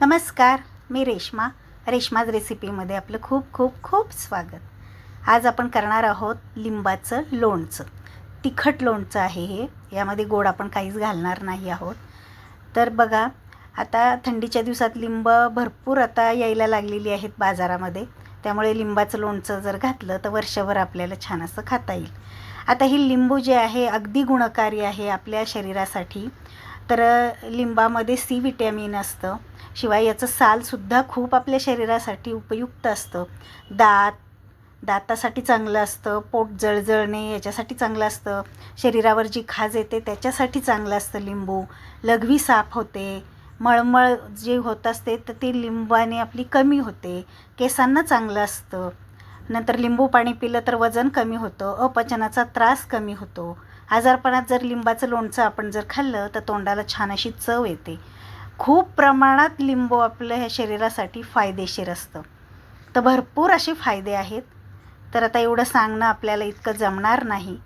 नमस्कार मी रेश्मा. रेश्माज रेसिपीमध्ये आपलं खूप खूप खूप स्वागत. आज आपण करणार आहोत लिंबाचं लोणचं. तिखट लोणचं आहे हे. यामध्ये गोड आपण काहीच घालणार नाही आहोत. तर बघा आता थंडीच्या दिवसात लिंब भरपूर आता यायला लागलेली आहेत बाजारामध्ये. त्यामुळे लिंबाचं लोणचं जर घातलं तर वर्षभर आपल्याला छान असं खाता येईल. आता ही लिंबू जे आहे अगदी गुणकारी आहे आपल्या शरीरासाठी. तर लिंबामध्ये सी विटॅमिन असतं. शिवाय याचं सालसुद्धा खूप आपल्या शरीरासाठी उपयुक्त असतं. दात दातासाठी चांगलं असतं पोट जळजळणे याच्यासाठी चांगलं असतं शरीरावर जी खाज येते त्याच्यासाठी चांगलं असतं लिंबू लघवी साफ होते मळमळ जे होत असते तर ते लिंबाने आपली कमी होते केसांना चांगलं असतं. नंतर लिंबू पाणी पिलं तर वजन कमी होतं अपचनाचा त्रास कमी होतो. आजारपणात जर लिंबाचं लोणचं आपण जर खाल्लं तर तोंडाला छान अशी चव येते. खूप प्रमाणात लिंबू आपल्या ह्या शरीरासाठी फायदेशीर असतं. तर भरपूर असे फायदे आहेत. तर आता एवढं सांगणं आपल्याला इतकं जमणार नाही.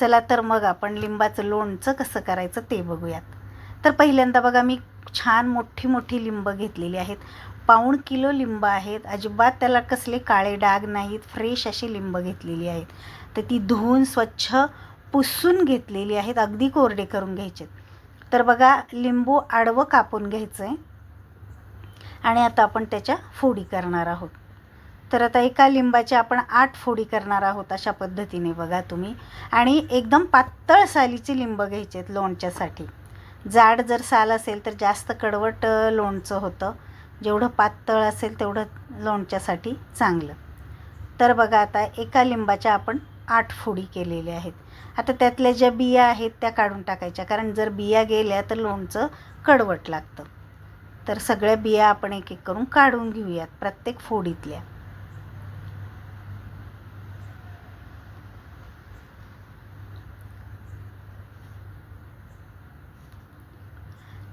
चला तर मग आपण लिंबाचं लोणचं कसं करायचं ते बघूयात. तर पहिल्यांदा बघा मी छान मोठी मोठी लिंब घेतलेली आहेत. पाऊण किलो लिंब आहेत. अजिबात त्याला कसले काळे डाग नाहीत. फ्रेश अशी लिंब घेतलेली आहेत. तर ती धुवून स्वच्छ पुसून घेतलेली आहेत. अगदी कोरडे करून घ्यायचे तर बघा लिंबू आडवं कापून घ्यायचं आहे आणि आता आपण त्याच्या फोडी करणार आहोत. तर आता एका लिंबाच्या आपण आठ फोडी करणार आहोत अशा पद्धतीने बघा तुम्ही. आणि एकदम पातळ सालीचे लिंब घ्यायचे आहेत लोणच्यासाठी. जाड जर साल असेल तर जास्त कडवट लोणचं होतं. जेवढं पातळ असेल तेवढं लोणच्यासाठी चांगलं. तर बघा आता एका लिंबाच्या आपण आठ फोडी केलेल्या आहेत. आता त्यातल्या ज्या बिया आहेत त्या काढून टाकायच्या. कारण जर बिया गेल्या तर लोणचं कडवट लागतं. तर सगळ्या बिया आपण एक एक करून काढून घेऊयात प्रत्येक फोडीतल्या.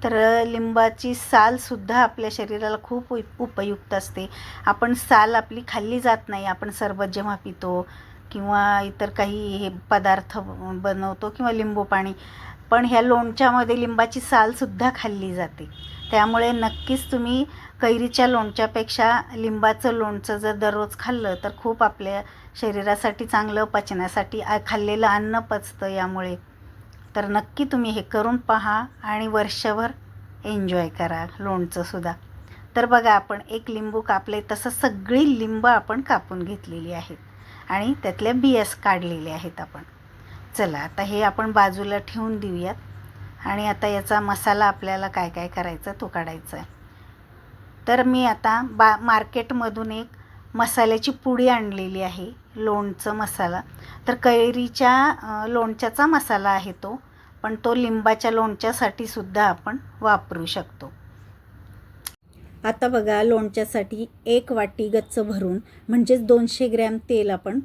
तर लिंबाची सालसुद्धा आपल्या शरीराला खूप उप उपयुक्त असते. आपण साल आपली खाल्ली जात नाही. आपण सरबत जेव्हा पितो किंवा इतर काही हे पदार्थ बनवतो किंवा लिंबू पाणी. पण ह्या लोणच्यामध्ये लिंबाची सालसुद्धा खाल्ली जाते. त्यामुळे नक्कीच तुम्ही कैरीच्या लोणच्यापेक्षा लिंबाचं लोणचं जर दररोज खाल्लं तर खूप आपल्या शरीरासाठी चांगलं पचण्यासाठी खाल्लेलं अन्न पचतं यामुळे. तर नक्की तुम्ही हे करून पहा आणि वर्षभर एन्जॉय करा लोणचंसुद्धा तर बघा आपण एक लिंबू कापले तसं सगळी लिंब आपण कापून घेतलेली आहेत. आणि त्यातल्या बियास काढलेले आहेत आपण. चला आता हे आपण बाजूला ठेवून देऊयात. आणि आता याचा मसाला आपल्याला काय काय करायचा तो काढायचा आहे. तर मी आता बा मार्केटमधून एक मसाल्याची पुडी आणलेली आहे लोणचं मसाला. तर कैरीच्या लोणच्याचा मसाला आहे तो पण तो लिंबाच्या लोणच्यासाठी सुद्धा आपण वापरू शकतो. आता बघा लोणच्यासाठी एक वाटी गच्च भरून म्हणजेच दोनशे ग्रॅम तेल आपण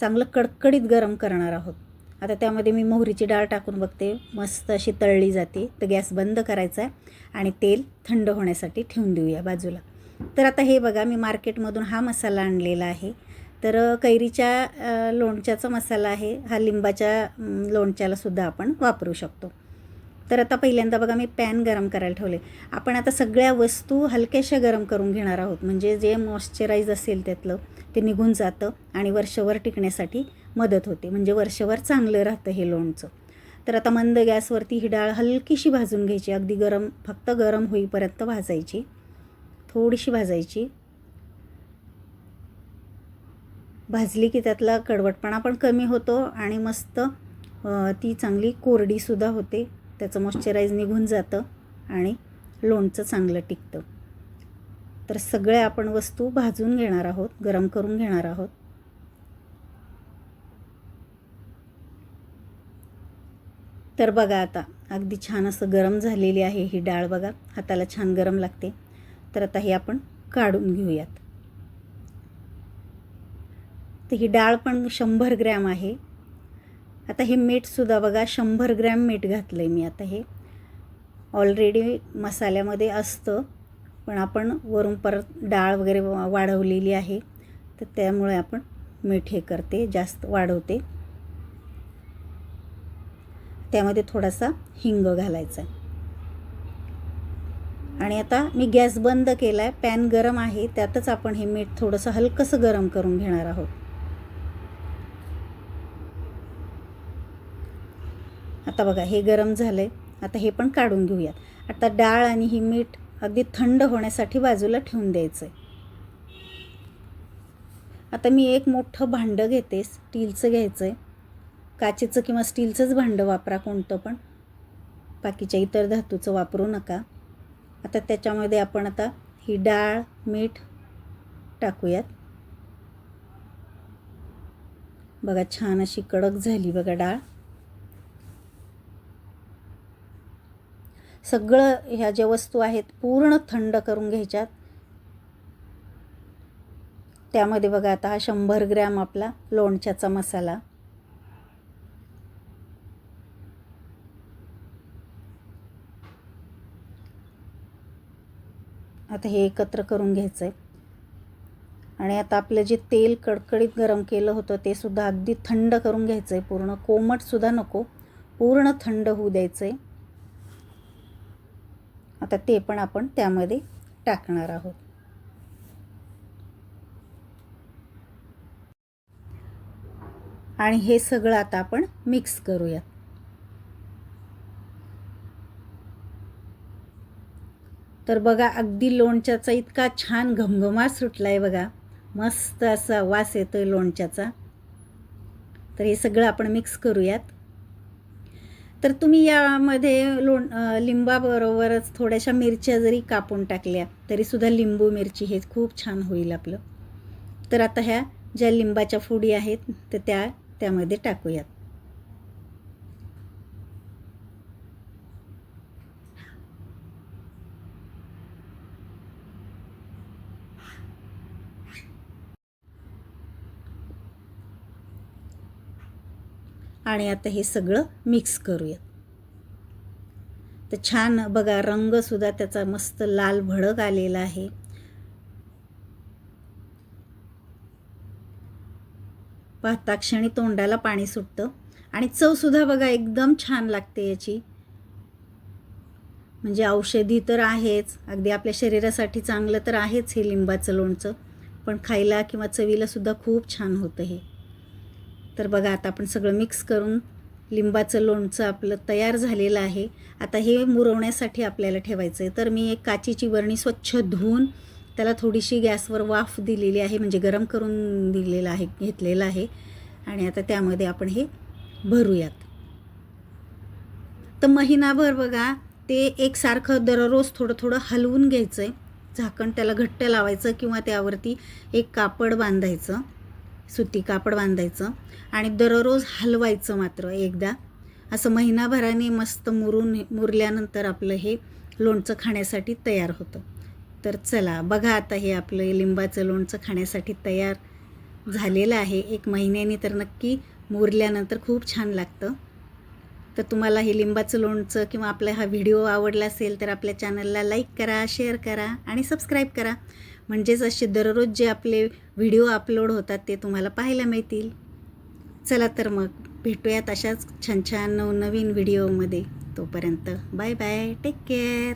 चांगलं कडकडीत गरम करणार आहोत. आता त्यामध्ये मी मोहरीची डाळ टाकून बघते. मस्त अशी तळली जाते. तर गॅस बंद करायचा आहे आणि तेल थंड होण्यासाठी ठेवून देऊया बाजूला. तर आता हे बघा मी मार्केटमधून हा मसाला आणलेला आहे. तर कैरीच्या लोणच्याचा मसाला आहे. हा लिंबाच्या लोणच्यालासुद्धा आपण वापरू शकतो. तर आता पहिल्यांदा बघा मी पॅन गरम करायला ठेवले. आपण आता सगळ्या वस्तू हलक्याशा गरम करून घेणार आहोत. म्हणजे जे मॉइश्चराईज असेल त्यातलं ते निघून जातं आणि वर्षभर टिकण्यासाठी मदत होते. म्हणजे वर्षभर चांगलं राहतं हे लोणचं. तर आता मंद गॅसवरती ही डाळ हलकीशी भाजून घ्यायची. अगदी गरम फक्त गरम होईपर्यंत भाजायची. थोडीशी भाजायची. भाजली की त्यातला कडवटपणा पण कमी होतो आणि मस्त ती चांगली कोरडीसुद्धा होते. त्याचं मॉइश्चराईज निघून जातं आणि लोणचं चांगलं टिकतं. तर सगळ्या आपण वस्तू भाजून घेणार आहोत गरम करून घेणार आहोत. तर बघा आता अगदी छान असं गरम झालेली आहे ही डाळ बघा हाताला छान गरम लागते. तर आता हे आपण काढून घेऊयात. तर ही डाळ पण शंभर ग्रॅम आहे. आता हे मीठसुद्धा बघा शंभर ग्रॅम मीठ घातलं आहे मी आता हे. ऑलरेडी मसाल्यामध्ये असतं पण आपण वरून परत डाळ वगैरे वाढवलेली आहे तर त्यामुळे आपण मीठ हे करते जास्त वाढवते. त्यामध्ये थोडासा हिंग घालायचा आणि आता मी गॅस बंद केला आहे पॅन गरम आहे त्यातच आपण हे मीठ थोडंसं हलकंसं गरम करून घेणार आहोत. आता बघा हे गरम झालं आहे आता हे पण काढून घेऊयात. आता डाळ आणि ही मीठ अगदी थंड होण्यासाठी बाजूला ठेवून द्यायचं आहे आता मी एक मोठं भांडं घेते स्टीलचं घ्यायचं आहे काचेचं किंवा स्टीलचंच भांडं वापरा कोणतं पण. बाकीच्या इतर धातूचं वापरू नका. आता त्याच्यामध्ये आपण आता ही डाळ मीठ टाकूयात. बघा छान अशी कडक झाली बघा डाळ. सगळं ह्या ज्या वस्तू आहेत पूर्ण थंड करून घ्यायच्यात. त्यामध्ये बघा आता हा शंभर ग्रॅम आपला लोणच्याचा मसाला. आता हे एकत्र करून घ्यायचं आहे आणि आता आपलं जे तेल कडकडीत गरम केलं होतं ते सुद्धा अगदी थंड करून घ्यायचं आहे पूर्ण कोमटसुद्धा नको पूर्ण थंड होऊ द्यायचं आहे आता ते पण आपण त्यामध्ये टाकणार आहोत. आणि हे सगळं आता आपण मिक्स करूयात. तर बघा अगदी लोणच्याचा इतका छान घमघमाट सुटला आहे बघा. मस्त असा वास येतो आहे लोणच्याचा. तर हे सगळं आपण मिक्स करूयात. तर तुम्ही यामध्ये लोण लिंबाबरोबरच थोड्याशा मिरच्या जरी कापून टाकल्या तरीसुद्धा लिंबू मिरची हे खूप छान होईल आपलं. तर आता ह्या ज्या लिंबाच्या फुडी आहेत तर त्या त्यामध्ये टाकूयात. आणि आता हे सगळं मिक्स करूयात. तर छान बघा रंगसुद्धा त्याचा मस्त लाल भडक आलेला आहे. पाहता क्षणी तोंडाला पाणी सुटतं. आणि चवसुद्धा बघा एकदम छान लागते याची. म्हणजे औषधी तर आहेच. अगदी आपल्या शरीरासाठी चांगलं तर आहेच हे लिंबाचं लोणचं. पण खायला किंवा चवीलासुद्धा खूप छान होतं हे. तर बघा आता आपण सगळं मिक्स करून लिंबाचं लोणचं आपलं तयार झालेलं आहे. आता हे मुरवण्यासाठी आपल्याला ठेवायचं आहे तर मी एक काचीची बरणी स्वच्छ धुवून त्याला थोडीशी गॅसवर वाफ दिलेली आहे म्हणजे गरम करून दिलेलं आहे घेतलेलं आहे. आणि आता त्यामध्ये आपण हे भरूयात. तर महिनाभर बघा ते एकसारखं दररोज थोडं थोडं हलवून घ्यायचं आहे झाकण त्याला घट्ट लावायचं किंवा त्यावरती एक कापड बांधायचं. सुती कापड बांधायचं आणि दररोज हलवायचं मात्र एकदा. असं महिनाभराने मस्त मुरून मुरल्यानंतर आपलं हे लोणचं खाण्यासाठी तयार होतं. तर चला बघा आता हे आपलं लिंबाचं लोणचं खाण्यासाठी तयार झालेलं आहे. एक महिन्याने तर नक्की मुरल्यानंतर खूप छान लागतं. तर तुम्हाला हे लिंबाचं लोणचं किंवा आपला हा व्हिडिओ आवडला असेल तर आपल्या चॅनलला लाईक करा शेअर करा आणि सबस्क्राईब करा. म्हणजेच असे दररोज जे आपले व्हिडिओ अपलोड होतात ते तुम्हाला पाहायला मिळतील. चला तर मग भेटूयात अशाच छान छान नवनवीन व्हिडिओमध्ये. तोपर्यंत बाय बाय टेक केअर.